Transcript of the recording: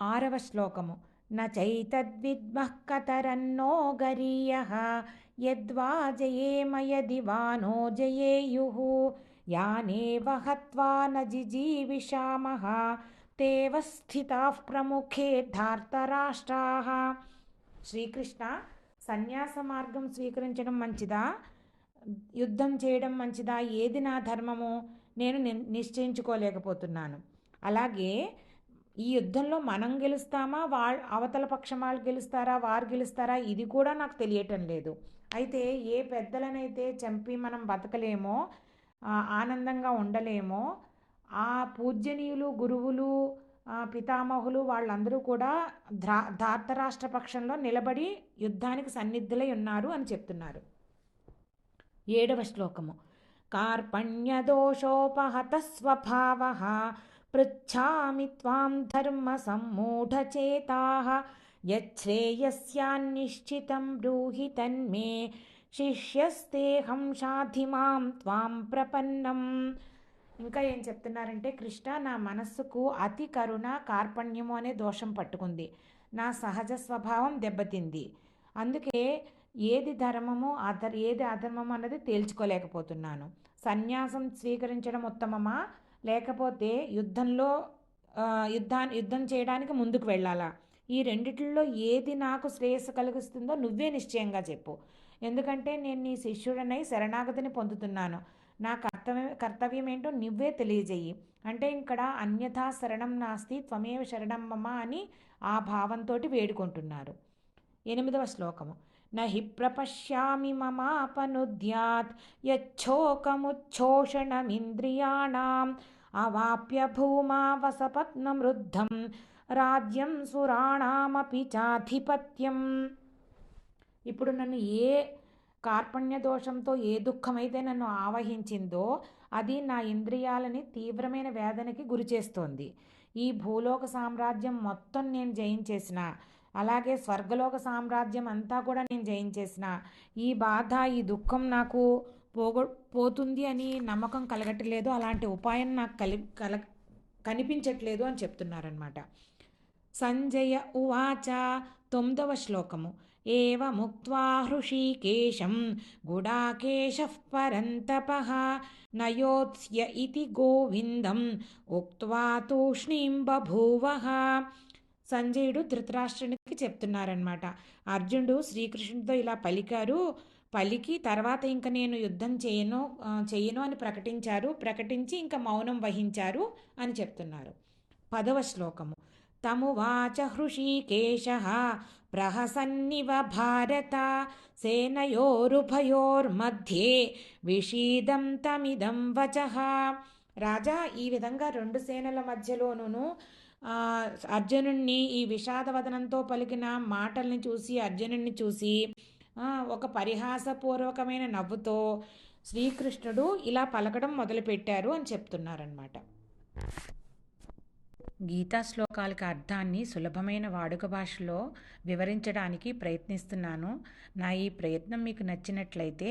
ఆరవ శ్లోకము. నైతద్విద్మః కతరన్నో గరీయ యద్వా జయేమ యది నో జయేయుः యానే వహత్వా న తేవస్థితా తేవ స్థితాః ప్రముఖే ధార్తరాష్ట్రాः. శ్రీకృష్ణ సన్యాస మార్గం స్వీకరించడం మంచిదా? యుద్ధం చేయడం మంచిదా? ఏది నా ధర్మము? నేను నిశ్చయించుకోలేకపోతున్నాను. అలాగే ఈ యుద్ధంలో మనం గెలుస్తామా? వా అవతల పక్షం వాళ్ళు గెలుస్తారా? వారు గెలుస్తారా? ఇది కూడా నాకు తెలియటం లేదు. అయితే ఏ పెద్దలనైతే చంపి మనం బతకలేమో ఆనందంగా ఉండలేమో ఆ పూజ్యనీయులు గురువులు పితామహులు వాళ్ళందరూ కూడా ధ్రా ధార్తరాష్ట్ర పక్షంలో నిలబడి యుద్ధానికి సన్నిధులై ఉన్నారు అని చెప్తున్నారు. ఏడవ శ్లోకము. కార్పణ్యదోషోపహత స్వభావ పృచ్ఛామి త్వాం ధర్మ సమ్మూఢచేతా యచ్ఛ్రేయస్యాన్నిశ్చితం బ్రూహి తన్మే శిష్యస్తేహం షాధి మాం త్వాం ప్రపన్నం. ఇంకా ఏం చెప్తున్నారంటే కృష్ణ నా మనస్సుకు అతి కరుణ కార్పణ్యము అనే దోషం పట్టుకుంది. నా సహజ స్వభావం దెబ్బతింది. అందుకే ఏది ధర్మమో అధర్ ఏది అధర్మం అన్నది తేల్చుకోలేకపోతున్నాను. సన్యాసం స్వీకరించడం ఉత్తమమా? లేకపోతే యుద్ధంలో యుద్ధా యుద్ధం చేయడానికి ముందుకు వెళ్ళాలా? ఈ రెండిట్లో ఏది నాకు శ్రేయస్సు కలిగిస్తుందో నువ్వే నిశ్చయంగా చెప్పు. ఎందుకంటే నేను నీ శిష్యుడనై శరణాగతిని పొందుతున్నాను. నా కర్తవ్యం కర్తవ్యం ఏంటో నువ్వే తెలియజేయి అంటే ఇక్కడ అన్యథా శరణం నాస్తి త్వమేవ శరణం మమ అని ఆ భావంతో వేడుకుంటున్నారు. ఎనిమిదవ శ్లోకము. నహి ప్రపశ్యామి మమాపనుద్యాత్ యచ్చోకముచ్ఛోషణమింద్రియాణం అవాప్య భూమా వసపత్నమృద్ధం రాజ్యం సురాణామపి చాధిపత్యం. ఇప్పుడు నన్ను ఏ కార్పణ్య దోషంతో ఏ దుఃఖమైతే నన్ను ఆవహించిందో అది నా ఇంద్రియాలని తీవ్రమైన వేదనకి గురి చేస్తోంది ఈ భూలోక సామ్రాజ్యం మొత్తం నేను జయించేసిన అలాగే స్వర్గలోక సామ్రాజ్యం అంతా కూడా నేను జయించేసిన. ఈ బాధ ఈ దుఃఖం నాకు పోగొ పోతుంది అని నమ్మకం కలగట్లేదు. అలాంటి ఉపాయం నాకు కలి కల కనిపించట్లేదు అని చెప్తున్నారనమాట సంజయ ఉవాచ తొమ్మిదవ శ్లోకము. ఏవముక్త్వా హృషీకేశం గుడాకేశ పరంతప నయోత్స్య ఇతి గోవిందం ఉక్వా తూష్ణీం బభూవ సంజయుడు ధృతరాష్ట్రునికి చెప్తున్నారనమాట అర్జునుడు శ్రీకృష్ణుడితో ఇలా పలికారు. పలికి తర్వాత ఇంక నేను యుద్ధం చేయను చేయను అని ప్రకటించారు. ప్రకటించి ఇంకా మౌనం వహించారు అని చెప్తున్నారు. పదవ శ్లోకము. తమువాచ హృషీకేశ ప్రహసన్నివ భారత సేనయోరుభయోర్మధ్యే విషీదం తమిదం వచః. రాజా ఈ విధంగా రెండు సేనల మధ్యలోనూ అర్జునుణ్ణి ఈ విషాదవదనంతో పలికిన మాటల్ని చూసి అర్జునుణ్ణి చూసి ఒక పరిహాసపూర్వకమైన నవ్వుతో శ్రీకృష్ణుడు ఇలా పలకడం మొదలుపెట్టారు అని చెప్తున్నారనమాట గీతా శ్లోకాలకు అర్థాన్ని సులభమైన వాడుక భాషలో వివరించడానికి ప్రయత్నిస్తున్నాను. నా ఈ ప్రయత్నం మీకు నచ్చినట్లయితే